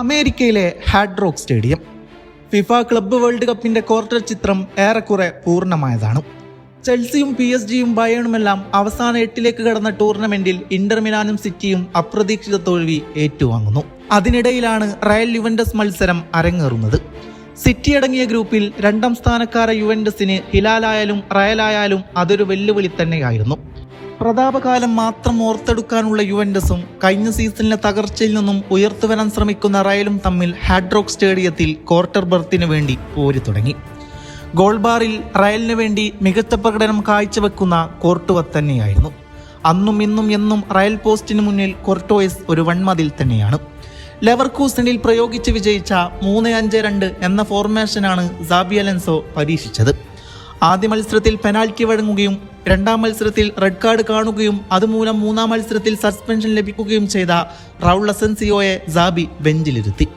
അമേരിക്കയിലെ hard rock stadium. FIFA club world കപ്പിന്റെ quarter ചിത്രം ഏറെക്കുറെ പൂർണമായതാണ്. ചെൽസിയും പി എസ് ജിയും ബയേണുമെല്ലാം അവസാന എട്ടിലേക്ക് കടന്ന ടൂർണമെന്റിൽ ഇന്റർ മിലാനും സിറ്റിയും അപ്രതീക്ഷിത തോൽവി ഏറ്റുവാങ്ങുന്നു. അതിനിടയിലാണ് റയൽ യുവൻഡസ് മത്സരം അരങ്ങേറുന്നത്. സിറ്റി അടങ്ങിയ ഗ്രൂപ്പിൽ രണ്ടാം സ്ഥാനക്കാര യുവൻഡസിന് ഹിലാലായാലും റയലായാലും അതൊരു വെല്ലുവിളി തന്നെയായിരുന്നു. പ്രതാപകാലം മാത്രം ഓർത്തെടുക്കാനുള്ള യുവൻഡസും കഴിഞ്ഞ സീസണിലെ തകർച്ചയിൽ നിന്നും ഉയർത്തുവരാൻ ശ്രമിക്കുന്ന റയലും തമ്മിൽ ഹാഡ്രോക്ക് സ്റ്റേഡിയത്തിൽ ക്വാർട്ടർ ബർത്തിന് വേണ്ടി പോരി തുടങ്ങി. ഗോൾബാറിൽ റയലിന് വേണ്ടി മികച്ച പ്രകടനം കാഴ്ചവെക്കുന്ന കോർട്ടുവ തന്നെയായിരുന്നു. അന്നും ഇന്നും എന്നും റയൽ പോസ്റ്റിന് മുന്നിൽ കൊർട്ടോയസ് ഒരു വൺമതിൽ തന്നെയാണ്. ലെവർകൂസണിൽ പ്രയോഗിച്ച് വിജയിച്ച മൂന്ന് അഞ്ച് രണ്ട് എന്ന ഫോർമേഷനാണ് സാബിയലൻസോ പരീക്ഷിച്ചത്. ആദ്യ മത്സരത്തിൽ പെനാൽറ്റി വഴങ്ങുകയും രണ്ടാം മത്സരത്തിൽ റെഡ് കാർഡ് കാണുകയും അതുമൂലം മൂന്നാം മത്സരത്തിൽ സസ്പെൻഷൻ ലഭിക്കുകയും ചെയ്ത റൗൾ അസൻസിയോയെ സാബി ബെഞ്ചിലിരുത്തി.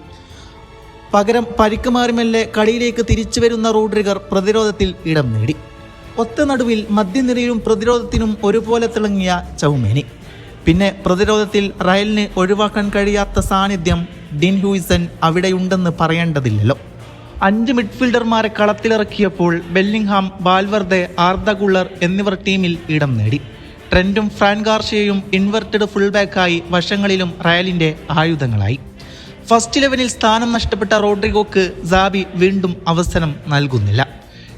പകരം പരിക്ക് മാറിമെല്ലെ കളിയിലേക്ക് തിരിച്ചു വരുന്ന റോഡ്രിഗർ പ്രതിരോധത്തിൽ ഇടം നേടി. ഒത്ത നടുവിൽ മധ്യനിരയിലും പ്രതിരോധത്തിനും ഒരുപോലെ തിളങ്ങിയ ചൗമേനി. പിന്നെ പ്രതിരോധത്തിൽ റയലിന് ഒഴിവാക്കാൻ കഴിയാത്ത സാന്നിധ്യം ഡിൻ ഹൂയിസൺ അവിടെയുണ്ടെന്ന് പറയേണ്ടതില്ലല്ലോ. അഞ്ച് മിഡ്ഫീൽഡർമാരെ കളത്തിലിറക്കിയപ്പോൾ ബെല്ലിംഗ്ഹാം ബാൽവർദെ ആർദ എന്നിവർ ടീമിൽ ഇടം നേടി. ട്രെൻഡും ഫ്രാൻ ഗാർഷ്യയും ഇൻവെർട്ടഡ് ഫുൾബാക്കായി വശങ്ങളിലും റയലിന്റെ ആയുധങ്ങളായി. ഫസ്റ്റ് ഇലവനിൽ സ്ഥാനം നഷ്ടപ്പെട്ട റോഡ്രിഗോക്ക് സാബി വീണ്ടും അവസരം നൽകുന്നില്ല.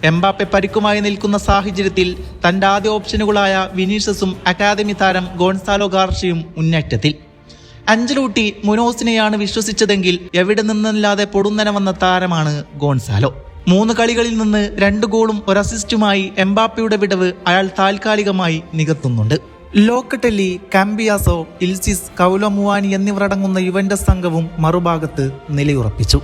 എംബാപ്പെ പരിക്കുമായി നിൽക്കുന്ന സാഹചര്യത്തിൽ തന്റെ ആദ്യ ഓപ്ഷനുകളായ വിനീഷസും അക്കാദമി താരം ഗോൺസാലോ ഗാർഷ്യയും മുന്നേറ്റത്തിൽ. അഞ്ചലൂട്ടി മുനോസിനെയാണ് വിശ്വസിച്ചതെങ്കിൽ എവിടെ നിന്നില്ലാതെ പൊടുന്നന വന്ന താരമാണ് ഗോൺസാലോ. മൂന്ന് കളികളിൽ നിന്ന് രണ്ട് ഗോളും ഒരു അസിസ്റ്റുമായി എംബാപ്പയുടെ വിടവ് അയാൾ താൽക്കാലികമായി നികത്തുന്നുണ്ട്. ലോക്കട്ടെല്ലി കാമ്പിയാസോ ഇൽസിസ് കൗലമുവാനി എന്നിവരടങ്ങുന്ന യുവന്റെ സംഘവും മറുഭാഗത്ത് നിലയുറപ്പിച്ചു.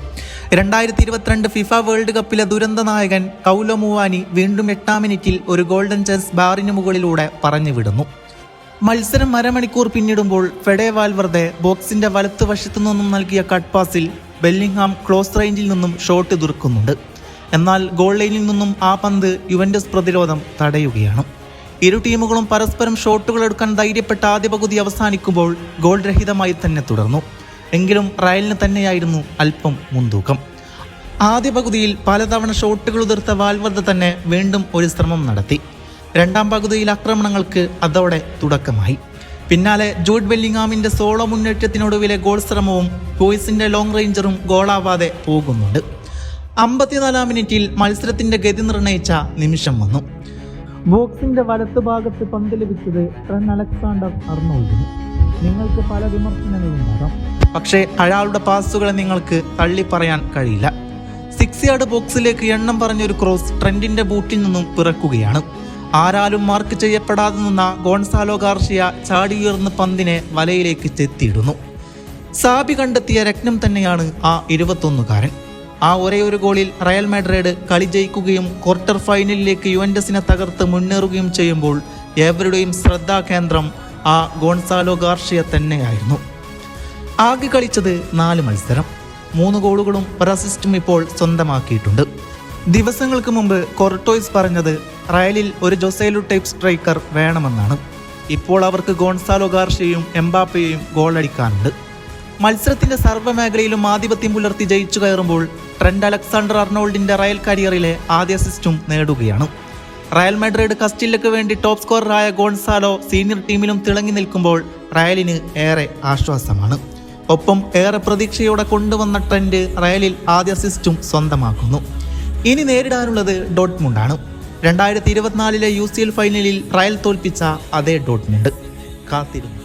രണ്ടായിരത്തി ഇരുപത്തിരണ്ട് ഫിഫ വേൾഡ് കപ്പിലെ ദുരന്ത നായകൻ കൗലമുവാനി വീണ്ടും എട്ടാം മിനിറ്റിൽ ഒരു ഗോൾഡൻ ചാൻസ് ബാറിന് മുകളിലൂടെ പറഞ്ഞു വിടുന്നു മത്സരം അരമണിക്കൂർ പിന്നിടുമ്പോൾ ഫെഡേ വാൽവർദെ ബോക്സിന്റെ വലത്തുവശത്തു നിന്നും നൽകിയ കട്ട് പാസിൽ ബെല്ലിംഗ്ഹാം ക്ലോസ് റേഞ്ചിൽ നിന്നും ഷോട്ട് തീർക്കുന്നുണ്ട് എന്നാൽ ഗോൾ ലൈനിൽ നിന്നും ആ പന്ത് യുവൻഡസ് പ്രതിരോധം തടയുകയാണ്. ഇരു ടീമുകളും പരസ്പരം ഷോട്ടുകൾ എടുക്കാൻ ധൈര്യപ്പെട്ട ആദ്യ പകുതി അവസാനിക്കുമ്പോൾ ഗോൾ രഹിതമായി തന്നെ തുടർന്നു. എങ്കിലും റയലിന് തന്നെയായിരുന്നു അല്പം മുൻതൂക്കം. ആദ്യ പകുതിയിൽ പലതവണ ഷോട്ടുകൾ ഉതിർത്ത വാൽവർദ്ധ തന്നെ വീണ്ടും ഒരു ശ്രമം നടത്തി. രണ്ടാം പകുതിയിൽ ആക്രമണങ്ങൾക്ക് അതോടെ തുടക്കമായി. പിന്നാലെ ജോഡ് ബെല്ലിങ്ങാമിന്റെ സോളോ മുന്നേറ്റത്തിനൊടുവിലെ ഗോൾ ശ്രമവും ബോയ്സിന്റെ ലോങ് റേഞ്ചറും ഗോളാവാതെ പോകുന്നുണ്ട്. അമ്പത്തിനാലാം മിനിറ്റിൽ മത്സരത്തിന്റെ ഗതി നിർണയിച്ച നിമിഷം വന്നു. ബോക്സിന്റെ വലത്ത് ഭാഗത്ത് പന്ത് ലഭിച്ചത് ട്രെൻ അലക്സാണ്ടർ അർണോൾഡിന്. നിങ്ങൾക്ക് പല വിമർശനങ്ങളുണ്ടാകാം. പക്ഷേ അയാളുടെ പാസുകളെ നിങ്ങൾക്ക് തള്ളി പറയാൻ കഴിയില്ല. സിക്സ് യാർഡ് ബോക്സിലേക്ക് എണ്ണം പറഞ്ഞൊരു ക്രോസ് ട്രെൻഡിന്റെ ബൂട്ടിൽ നിന്നും പിറക്കുകയാണ്. ആരാലും മാർക്ക് ചെയ്യപ്പെടാതെ നിന്ന ഗോൺസാലോ ഗാർഷിയ ചാടിയുയർന്ന് പന്തിനെ വലയിലേക്ക് ചെത്തിയിടുന്നു. സാബി കണ്ടെത്തിയ രത്നം തന്നെയാണ് ആ ഇരുപത്തൊന്നുകാരൻ. ആ ഒരേ ഒരു ഗോളിൽ റയൽ മാഡ്രിഡ് കളി ജയിക്കുകയും ക്വാർട്ടർ ഫൈനലിലേക്ക് യുവന്റസിനെ തകർത്ത് മുന്നേറുകയും ചെയ്യുമ്പോൾ ഏവരുടെയും ശ്രദ്ധാകേന്ദ്രം ആ ഗോൺസാലോ ഗാർഷിയ തന്നെയായിരുന്നു. ആകെ കളിച്ചത് നാല് മത്സരം. മൂന്ന് ഗോളുകളും ഒരസിസ്റ്റും ഇപ്പോൾ സ്വന്തമാക്കിയിട്ടുണ്ട്. ദിവസങ്ങൾക്ക് മുമ്പ് കൊർട്ടോയ്സ് പറഞ്ഞത് റയലിൽ ഒരു ജൊസേലു ടൈപ്പ് സ്ട്രൈക്കർ വേണമെന്നാണ്. ഇപ്പോൾ അവർക്ക് ഗോൺസാലോ ഗാർഷയും എംബാപ്പയെയും ഗോളടിക്കാനുണ്ട്. മത്സരത്തിന്റെ സർവമേഖലയിലും ആധിപത്യം പുലർത്തി ജയിച്ചു കയറുമ്പോൾ ട്രെൻഡ് അലക്സാണ്ടർ അർണോൾഡിന്റെ റയൽ കരിയറിലെ ആദ്യ അസിസ്റ്റും നേടുകയാണ്. റയൽ മാഡ്രിഡ് കസ്റ്റിലേക്ക് വേണ്ടി ടോപ്പ് സ്കോററായ ഗോൺസാലോ സീനിയർ ടീമിലും തിളങ്ങി നിൽക്കുമ്പോൾ റയലിന് ഏറെ ആശ്വാസമാണ്. ഒപ്പം ഏറെ പ്രതീക്ഷയോടെ കൊണ്ടുവന്ന ട്രെൻഡ് റയലിൽ ആദ്യ അസിസ്റ്റും സ്വന്തമാക്കുന്നു. ഇനി നേരിടാനുള്ളത് ഡോട്ട്മുണ്ടാണ്. രണ്ടായിരത്തി ഇരുപത്തിനാലിലെ യു സി എൽ ഫൈനലിൽ റയൽ തോൽപ്പിച്ച അതേ ഡോട്ട്മുണ്ട്. കാത്തിരുന്നു.